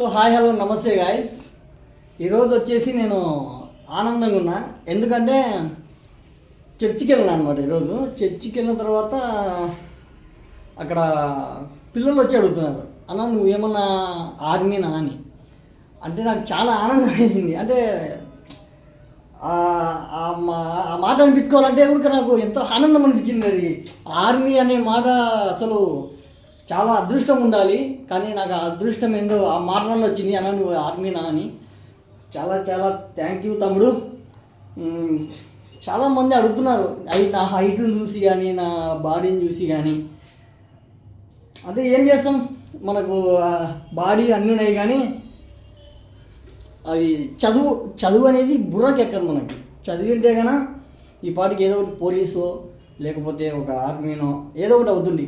So hi hello నమస్తే guys ఈరోజు వచ్చేసి నేను ఆనందంగా ఉన్నా. ఎందుకంటే చర్చికి వెళ్ళినా అనమాట ఈరోజు. చర్చికి వెళ్ళిన తర్వాత అక్కడ పిల్లలు వచ్చి అడుగుతున్నారు. అన్న నువ్వేమన్నా ఆర్మీనా అని. అంటే నాకు చాలా ఆనందం వేసింది. అంటే ఆ- మా- మాట అనిపించుకోవాలంటే కూడా నాకు ఎంతో ఆనందం అనిపించింది అది. ఆర్మీ అనే మాట అసలు చాలా అదృష్టం ఉండాలి కానీ నాకు అదృష్టం ఏందో ఆ మాటలో వచ్చింది అన్న నువ్వు ఆర్మీనా అని చాలా చాలా థ్యాంక్ యూ తమ్ముడు. చాలామంది అడుగుతున్నారు అవి నా హైట్ని చూసి కానీ నా బాడీని చూసి కానీ అంటే ఏం చేస్తాం? మనకు బాడీ అన్నీ ఉన్నాయి కానీ అది చదువు చదువు అనేది బుర్రకి ఎక్కదు మనకి. చదివింటే కన్నా ఈ పాటికి ఏదో ఒకటి పోలీసో లేకపోతే ఒక ఆర్మీనో ఏదో ఒకటి అవుతుంది.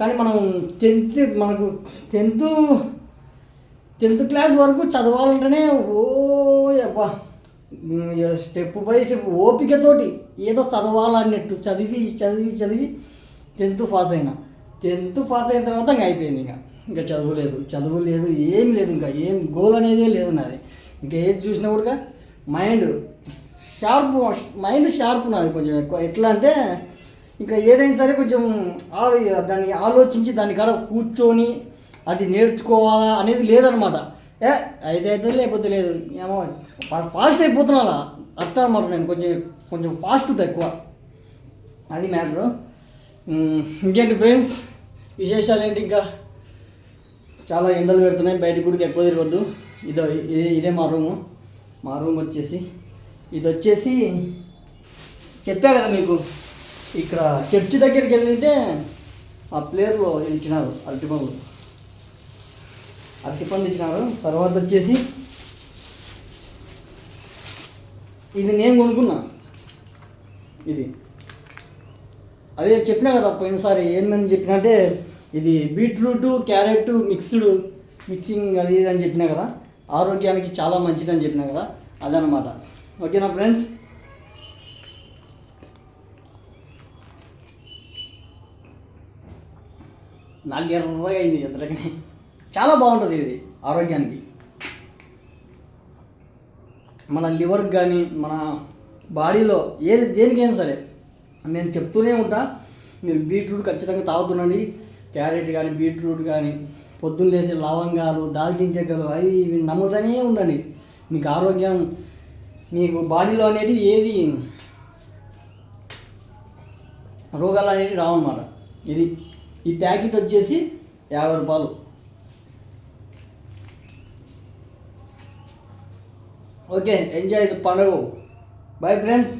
కానీ మనం టెన్త్ మనకు టెన్త్ టెన్త్ క్లాస్ వరకు చదవాలంటేనే ఓ అబ్బా స్టెప్ బై స్టెప్ ఓపికతోటి ఏదో చదవాలన్నట్టు చదివి చదివి చదివి టెన్త్ పాస్ అయినా. టెన్త్ పాస్ అయిన తర్వాత ఇంకా అయిపోయింది ఇంకా. ఇంకా చదువు లేదు. చదువు లేదు ఏం లేదు ఇంకా. ఏం గోల్ అనేదే లేదు నాది. ఇంకా ఏది చూసినా కూడా మైండ్ షార్ప్ మైండ్ షార్ప్ నాది కొంచెం ఎక్కువ. ఎట్లా అంటే ఇంకా ఏదైనా సరే కొంచెం దాన్ని ఆలోచించి దాని కాడ కూర్చొని అది నేర్చుకోవాలా అనేది లేదనమాట ఏ అయితే అయితే లేకపోతే లేదు. ఏమో ఫాస్ట్ అయిపోతున్నా అలా అట్లా అనమాట నేను కొంచెం కొంచెం ఫాస్ట్ ఉంటుంది ఎక్కువ. అది మ్యాటరు. ఇంకేంటి ఫ్రెండ్స్? విశేషాలు ఏంటి ఇంకా? చాలా ఎండలు పెడుతున్నాయి బయట కూడా ఎక్కువ తిరగద్దు. ఇదో ఇదే ఇదే మా రూము. మా రూమ్ వచ్చేసి ఇది వచ్చేసి చెప్పా కదా మీకు. ఇక్కడ చర్చి దగ్గరికి వెళ్ళింటే ఆ ప్లేయర్లో ఇచ్చినారు అరటిపండ్లు అరటిపండ్లు ఇచ్చినారు. తర్వాత వచ్చేసి ఇది నేను కొనుక్కున్నా. ఇది. అదే చెప్పినా కదా పోయినసారి ఏందని చెప్పినంటే ఇది బీట్రూట్ క్యారెట్ మిక్స్డ్ మిక్సింగ్ అది ఇది అని చెప్పినా కదా. ఆరోగ్యానికి చాలా మంచిదని చెప్పినా కదా. అదనమాట ఓకేనా ఫ్రెండ్స్? నాలుగు అయింది ఎద్దరకనే చాలా బాగుంటుంది ఇది ఆరోగ్యానికి. మన లివర్ కానీ మన బాడీలో ఏది దేనికైనా సరే నేను చెప్తూనే ఉంటా మీరు బీట్రూట్ ఖచ్చితంగా తాగుతుండండి. క్యారెట్ కానీ బీట్రూట్ కానీ పొద్దున్న లేసే లవంగాలు దాల్చిన చెక్కలు అవి ఇవి నమ్ముతూనే ఉండండి. మీకు ఆరోగ్యం మీకు బాడీలో అనేది ఏది రోగాలు అనేవి రావన్నమాట. ఇది ఈ ప్యాకెట్ వచ్చేసి యాభై రూపాయలు. ఓకే ఎంజాయ్ ఇది పండుగ. Bye friends